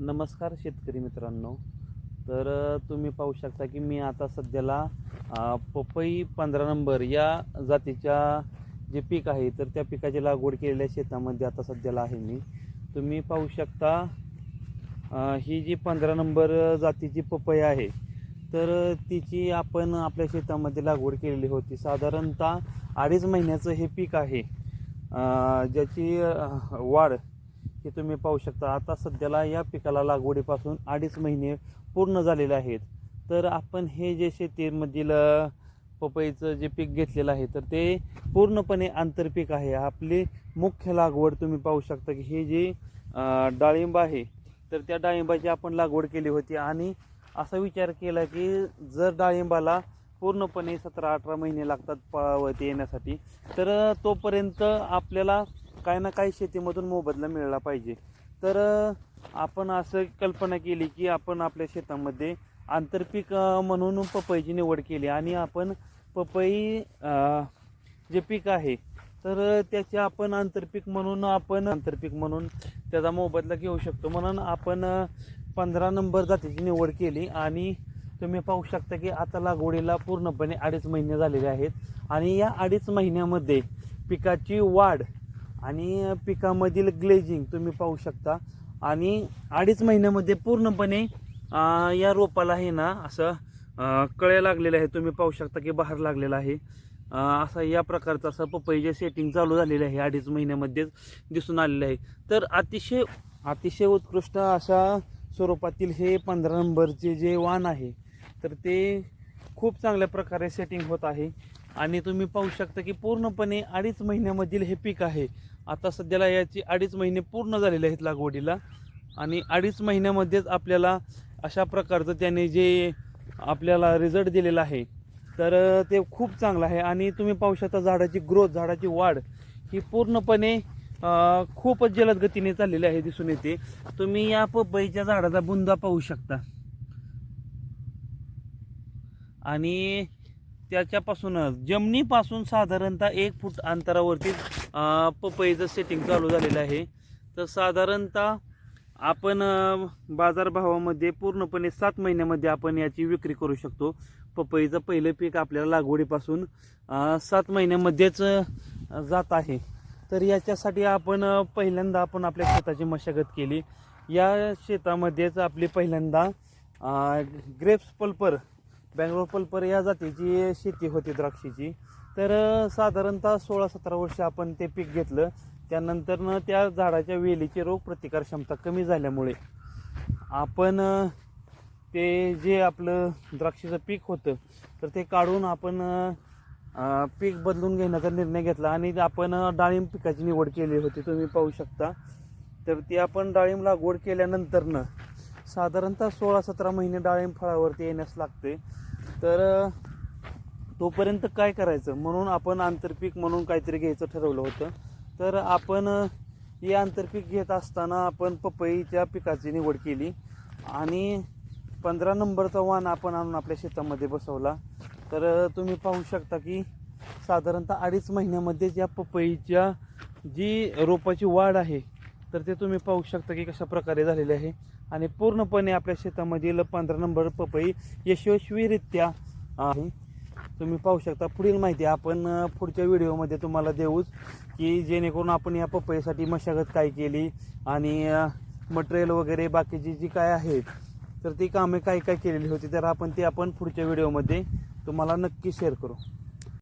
नमस्कार शेतकरी मित्रांनो. तर तुम्ही पाहू शकता की मी आता सध्याला पपई पंधरा नंबर या जातीच्या जे पीक आहे तर त्या पिकाची लागवड केलेल्या शेतामध्ये आता सध्याला आहे मी. तुम्ही पाहू शकता ही जी पंधरा नंबर जातीची पपई आहे तर तिची आपण आपल्या शेतामध्ये लागवड केलेली होती. साधारणतः अडीच महिन्याचं हे पीक आहे. ज्याची वाढ हे तुम्ही पाहू शकता आता सध्याला या पिकाला लागवडीपासून अडीच महिने पूर्ण झालेले आहेत. तर आपण हे जे शेतीमधील पपईचं जे पीक घेतलेलं आहे तर ते पूर्णपणे आंतरपीक आहे. आपली मुख्य लागवड तुम्ही पाहू शकता की हे जे डाळिंब आहे तर त्या डाळिंबाची आपण लागवड केली होती. आणि असा विचार केला की जर डाळिंबाला पूर्णपणे सतरा अठरा महिने लागतात पळावरती येण्यासाठी तर तोपर्यंत आपल्याला काही ना काही शेतीमधून मोबदला मिळाला पाहिजे. तर आपण असं कल्पना केली की आपण आपल्या शेतामध्ये आंतरपीक म्हणून पपईची निवड केली आणि आपण पपई जे पीक आहे तर त्याचे आपण आंतरपीक म्हणून आपण आंतरपीक म्हणून त्याचा मोबदला घेऊ शकतो. म्हणून आपण पंधरा नंबर जातीची निवड केली आणि तुम्ही पाहू शकता की आता लागवडीला पूर्णपणे अडीच महिने झालेले आहेत आणि या अडीच महिन्यामध्ये पिकाची वाढ आणि पिकामधील ग्लेजिंग तुम्ही पाहू शकता. आणि अडीच महिन्यामध्ये पूर्णपणे या रोपाला हे ना असं कळे लागलेलं आहे तुम्ही पाहू शकता की बाहेर लागलेला आहे. असा या प्रकारचं असं पपईचे सेटिंग चालू झालेलं आहे. अडीच महिन्यामध्येच दिसून आलेलं आहे. तर अतिशय अतिशय उत्कृष्ट अशा स्वरूपातील हे पंधरा नंबरचे जे वाण आहे तर ते खूप चांगल्या प्रकारे सेटिंग होत आहे. आणि तुम्ही पाहू शकता की पूर्णपणे अडीच महिन्यामधील हे पीक आहे. आता सध्याला याची अडीच महिने पूर्ण झालेले आहेत लागवडीला. आणि अडीच महिन्यामध्येच आपल्याला अशा प्रकारचं त्याने जे आपल्याला रिझल्ट दिलेला आहे तर ते खूप चांगलं आहे. आणि तुम्ही पाहू शकता झाडाची ग्रोथ झाडाची वाढ ही पूर्णपणे खूपच जलद गतीने चाललेली आहे दिसून येते. तुम्ही या पपईच्या झाडाचा बुंदा पाहू शकता. आणि त्याच्यापासूनच जमिनीपासून साधारणतः एक फूट अंतरावरती पपईचं सेटिंग चालू झालेलं आहे. तर साधारणतः आपण बाजारभावामध्ये पूर्णपणे सात महिन्यामध्ये आपण याची विक्री करू शकतो. पपईचं पहिलं पीक आपल्याला लागवडीपासून सात महिन्यामध्येच जात आहे. तर याच्यासाठी आपण पहिल्यांदा आपण आपल्या शेताची मशागत केली. या शेतामध्येच आपली पहिल्यांदा ग्रेप्स पल्पर बँगलोर पल्पर या जातीची शेती होती द्राक्षीची. तर साधारणतः सोळा सतरा वर्ष आपण ते पीक घेतलं. त्यानंतरनं त्या झाडाच्या वेलीची रोग प्रतिकार क्षमता कमी झाल्यामुळे आपण ते जे आपलं द्राक्षीचं पीक होतं तर ते काढून आपण पीक बदलून घेण्याचा निर्णय घेतला आणि आपण डाळिंब पिकाची निवड केली होती तुम्ही पाहू शकता. तर ती आपण डाळिंब लागवड केल्यानंतरनं साधारणतः सोळा सतरा महिने डाळिंब फळावरती येण्यास लागते. तर तोपर्यंत काय करायचं? म्हणून आपण आंतरपीक म्हणून काहीतरी घ्यायचं ठरवलं होतं. तर आपण हे आंतरपीक घेत असताना आपण पपईच्या पिकाची निवड केली आणि पंधरा नंबरचा वाण आपण आणून आपल्या शेतामध्ये बसवला. तर तुम्ही पाहू शकता की साधारणतः अडीच महिन्यामध्ये ज्या पपईच्या जी रोपाची वाढ आहे तर ते तुम्ही पाहू शकता की कशा प्रकारे झालेले आहे. आणि पूर्णपणे आपल्या शेतामधील पंधरा नंबर पपई यशस्वीरित्या आहे. तुम्ही पाहू शकता. पुढील माहिती आपण पुढच्या व्हिडिओमध्ये तुम्हाला देऊच की जेणेकरून आपण या पपईसाठी मशागत काय केली आणि मटेरियल वगैरे बाकीची जी काय आहेत तर ती कामे काय काय केलेली होती तर आपण ती आपण पुढच्या व्हिडिओमध्ये तुम्हाला नक्की शेअर करू.